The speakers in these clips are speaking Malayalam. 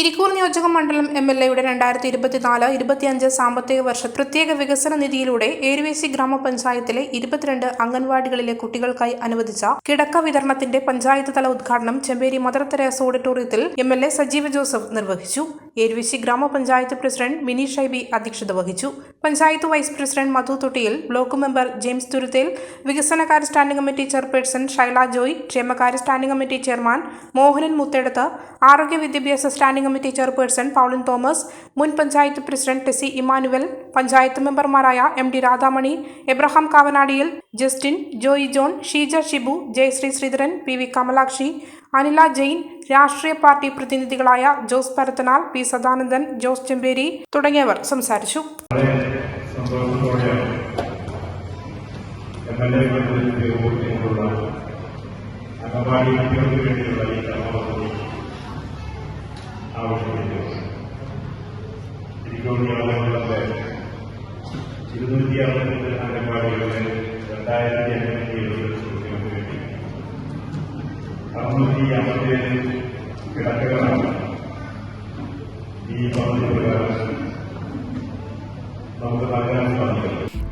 ഇരിക്കൂർ നിയോജക മണ്ഡലം എം എൽ എയുടെ രണ്ടായിരത്തി ഇരുപത്തിനാല് ഇരുപത്തിയഞ്ച് സാമ്പത്തിക വർഷ പ്രത്യേക വികസന നിധിയിലൂടെ ഏരുവേശി ഗ്രാമപഞ്ചായത്തിലെ ഇരുപത്തിരണ്ട് അംഗൻവാടികളിലെ കുട്ടികൾക്കായി അനുവദിച്ച കിടക്ക വിതരണത്തിന്റെ പഞ്ചായത്ത് തല ഉദ്ഘാടനം ചെമ്പേരി മദർ തെരേസ ഓഡിറ്റോറിയത്തിൽ M L A Sajeev Joseph നിർവഹിച്ചു. ഏരുവേശി ഗ്രാമപഞ്ചായത്ത് പ്രസിഡന്റ് മിനി ഷൈബി അധ്യക്ഷത വഹിച്ചു. Panchayat vice president Madhu Thottiyil block member James Thuruthel വികസനകാര്യ standing committee chairperson Shaila Joy ക്ഷേമകാര്യ standing committee chairman Mohanan Muthedath ആരോഗ്യ വിദ്യാഭ്യാസ standing committee chairperson Pauline Thomas മുൻ പഞ്ചായത്ത് പ്രസിഡന്റ് ടെസി ഇമാനുവൽ പഞ്ചായത്ത് മെമ്പർമാരായ M D Radhamani Abraham Kavanadiyil Justin Joy John Sheeja Shibu Jayashree Sreedharan P V Kamalakshi Anila Jain രാഷ്ട്രീയ പാർട്ടി പ്രതിനിധികളായ ജോസ് പരത്തനാൽ പി സദാനന്ദൻ ജോസ് ചെമ്പേരി തുടങ്ങിയവർ സംസാരിച്ചു. ഇരുന്നൂറ്റി അറുപത്തി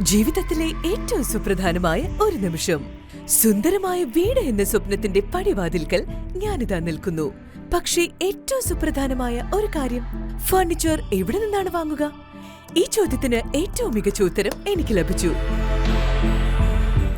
ജീവിതത്തിലെ ഏറ്റവും സുപ്രധാനമായ ഒരു നിമിഷം. സുന്ദരമായ വീട് എന്ന സ്വപ്നത്തിന്റെ പടിവാതിൽക്കൽ ഞാനിതാ നിൽക്കുന്നു. പക്ഷേ ഏറ്റവും സുപ്രധാനമായ ഒരു കാര്യം ഫർണിച്ചർ എവിടെ നിന്നാണ് വാങ്ങുക? ഈ ചോദ്യത്തിന് ഏറ്റവും മികച്ച ഉത്തരം എനിക്ക് ലഭിച്ചു.